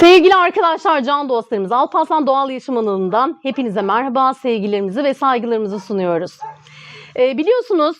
Sevgili arkadaşlar, can dostlarımız, Alparslan Doğal Yaşam Alanı'ndan hepinize merhaba, sevgilerimizi ve saygılarımızı sunuyoruz. Ee, biliyorsunuz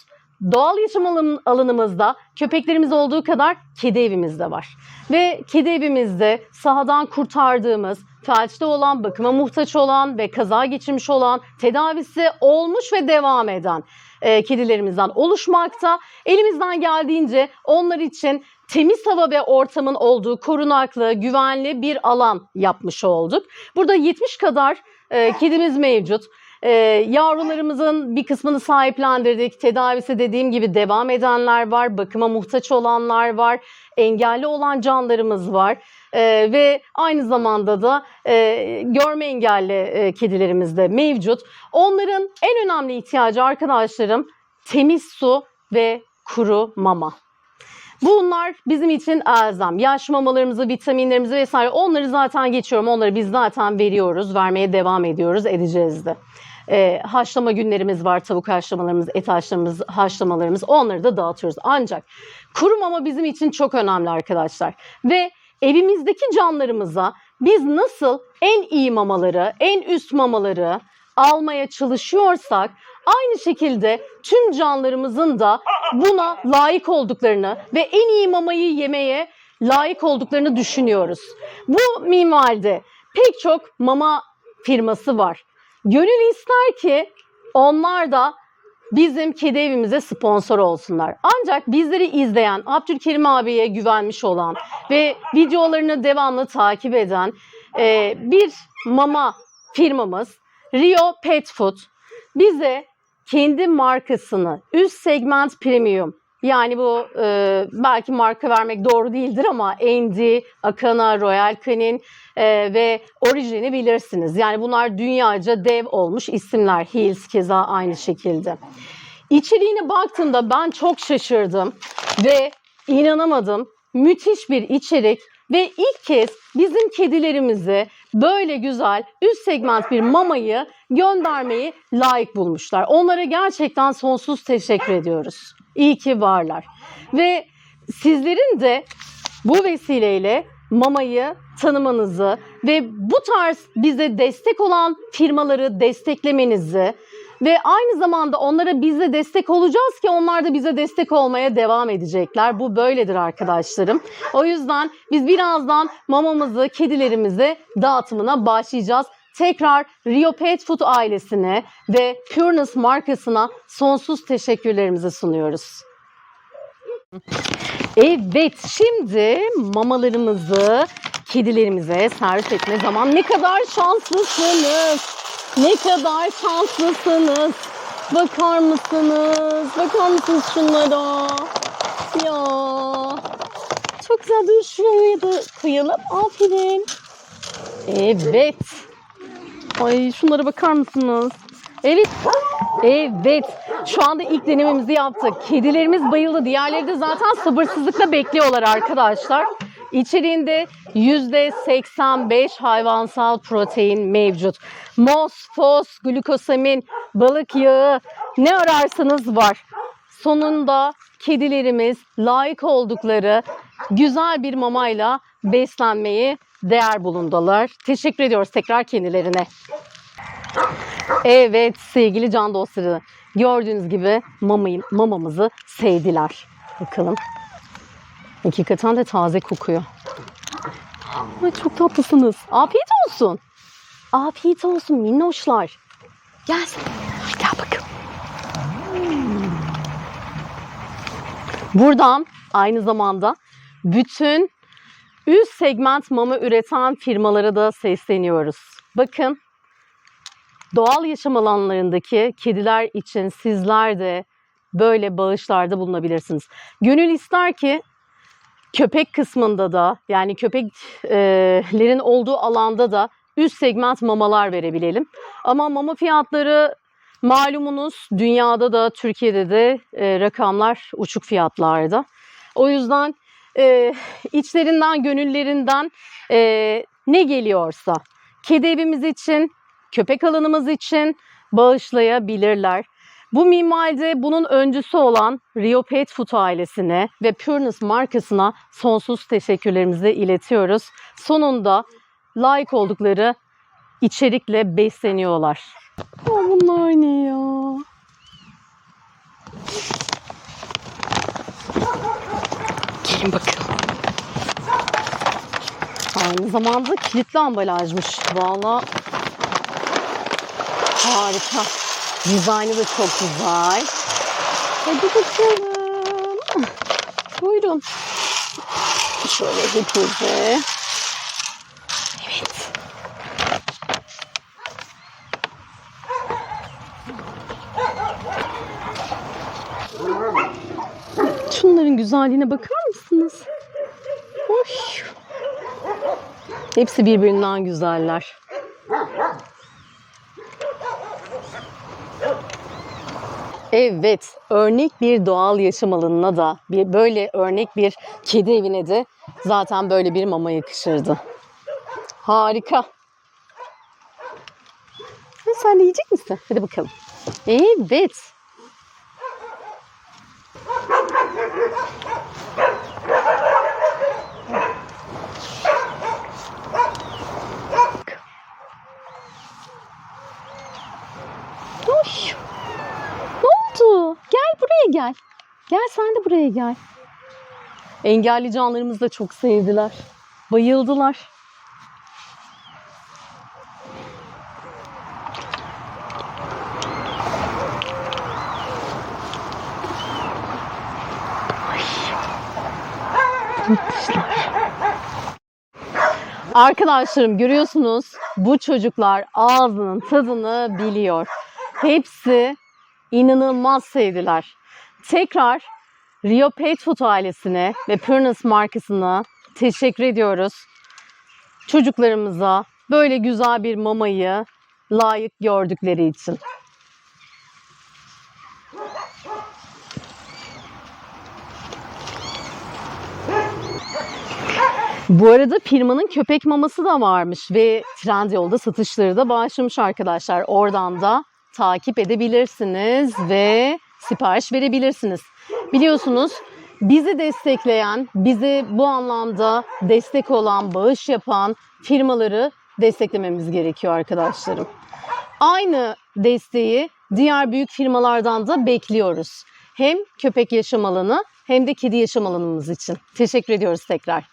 doğal yaşam alan- alanımızda köpeklerimiz olduğu kadar kedi evimiz de var. Ve kedi evimizde sahadan kurtardığımız, felçte olan, bakıma muhtaç olan ve kaza geçirmiş olan, tedavisi olmuş ve devam eden e, kedilerimizden oluşmakta. Elimizden geldiğince onlar için temiz hava ve ortamın olduğu korunaklı, güvenli bir alan yapmış olduk. Burada 70 kadar e, kedimiz mevcut. E, yavrularımızın bir kısmını sahiplendirdik. Tedavisi dediğim gibi devam edenler var, bakıma muhtaç olanlar var, engelli olan canlarımız var. E, ve aynı zamanda da e, görme engelli e, kedilerimiz de mevcut. Onların en önemli ihtiyacı arkadaşlarım temiz su ve kuru mama. Bunlar bizim için elzem. Yaş mamalarımızı, vitaminlerimizi vesaire onları zaten geçiyorum. Onları biz zaten veriyoruz. Vermeye devam ediyoruz. Edeceğiz de. Ee, haşlama günlerimiz var. Tavuk haşlamalarımız, et haşlamalarımız, haşlamalarımız. Onları da dağıtıyoruz. Ancak kuru mama bizim için çok önemli arkadaşlar. Ve evimizdeki canlarımıza biz nasıl en iyi mamaları, en üst mamaları almaya çalışıyorsak aynı şekilde tüm canlarımızın da buna layık olduklarını ve en iyi mamayı yemeye layık olduklarını düşünüyoruz. Bu minvalde pek çok mama firması var. Gönül ister ki onlar da bizim kedi evimize sponsor olsunlar. Ancak bizleri izleyen, Abdülkerim abiye güvenmiş olan ve videolarını devamlı takip eden e, bir mama firmamız Rio Pet Food bize kendi markasını üst segment premium yani bu e, belki marka vermek doğru değildir ama Andy, Akana, Royal Canin e, ve Origin'i bilirsiniz. Yani bunlar dünyaca dev olmuş isimler. Heels keza aynı şekilde. İçeriğine baktığımda ben çok şaşırdım ve inanamadım. Müthiş bir içerik ve ilk kez bizim kedilerimizi böyle güzel üst segment bir mamayı göndermeyi layık bulmuşlar. Onlara gerçekten sonsuz teşekkür ediyoruz. İyi ki varlar. Ve sizlerin de bu vesileyle mamayı tanımanızı ve bu tarz bize destek olan firmaları desteklemenizi ve aynı zamanda onlara biz de destek olacağız ki onlar da bize destek olmaya devam edecekler. Bu böyledir arkadaşlarım. O yüzden biz birazdan mamamızı, kedilerimize dağıtımına başlayacağız. Tekrar Rio Pet Food ailesine ve Pureness markasına sonsuz teşekkürlerimizi sunuyoruz. Evet, şimdi mamalarımızı kedilerimize servis etme zaman ne kadar şanslısınız. Ne kadar şanslısınız. Bakar mısınız? Bakar mısınız şunlara? Ya. Çok güzel. Dur şuraya da koyalım. Aferin. Evet. Ay şunlara bakar mısınız? Evet. Evet. Şu anda ilk denememizi yaptık. Kedilerimiz bayıldı. Diğerleri de zaten sabırsızlıkla bekliyorlar arkadaşlar. İçeriğinde %85 hayvansal protein mevcut. Mos, fos, glukosamin, balık yağı ne ararsanız var. Sonunda kedilerimiz layık oldukları güzel bir mamayla beslenmeyi değer bulundalar. Teşekkür ediyoruz tekrar kendilerine. Evet sevgili can dostları gördüğünüz gibi mamayı, mamamızı sevdiler. Bakalım. Hakikaten de taze kokuyor. Ay çok tatlısınız. Afiyet olsun. Afiyet olsun minnoşlar. Gel. Gel bakalım. Buradan aynı zamanda bütün üst segment mama üreten firmalara da sesleniyoruz. Bakın doğal yaşam alanlarındaki kediler için sizler de böyle bağışlarda bulunabilirsiniz. Gönül ister ki köpek kısmında da yani köpeklerin olduğu alanda da üst segment mamalar verebilelim. Ama mama fiyatları malumunuz dünyada da Türkiye'de de e, rakamlar uçuk fiyatlarda. O yüzden e, içlerinden gönüllerinden e, ne geliyorsa kedi evimiz için köpek alanımız için bağışlayabilirler. Bu mimaride bunun öncüsü olan Rio Pet Food ailesine ve Pureness markasına sonsuz teşekkürlerimizi iletiyoruz. Sonunda layık oldukları içerikle besleniyorlar. Ya bunlar ne ya? Gelin bakın. Aynı zamanda kilitli ambalajmış. Valla harika. Dizaynı da çok güzel. Hadi bakalım. Buyurun. Şöyle hepinize. Evet. Şunların güzelliğine bakar mısınız? Oy. Hepsi birbirinden güzeller. Evet, örnek bir doğal yaşam alanına da bir böyle örnek bir kedi evine de zaten böyle bir mama yakışırdı. Harika. Ha, Sen de yiyecek misin? Hadi bakalım. Evet. Oy. Ne oldu? Gel. Gel sen de buraya gel. Engelli canlarımız da çok sevdiler. Bayıldılar. Arkadaşlarım görüyorsunuz bu çocuklar ağzının tadını biliyor. Hepsi inanılmaz sevdiler. Tekrar Rio Pet Food ailesine ve Purnas markasına teşekkür ediyoruz. Çocuklarımıza böyle güzel bir mamayı layık gördükleri için. Bu arada firmanın köpek maması da varmış ve Trendyol'da satışları da başlamış arkadaşlar. Oradan da takip edebilirsiniz ve sipariş verebilirsiniz. Biliyorsunuz bizi destekleyen, bize bu anlamda destek olan, bağış yapan firmaları desteklememiz gerekiyor arkadaşlarım. Aynı desteği diğer büyük firmalardan da bekliyoruz. Hem köpek yaşam alanı hem de kedi yaşam alanımız için. Teşekkür ediyoruz tekrar.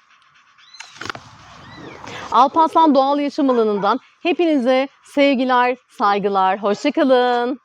Alparslan Doğal Yaşam Alanı'ndan hepinize sevgiler, saygılar, hoşçakalın.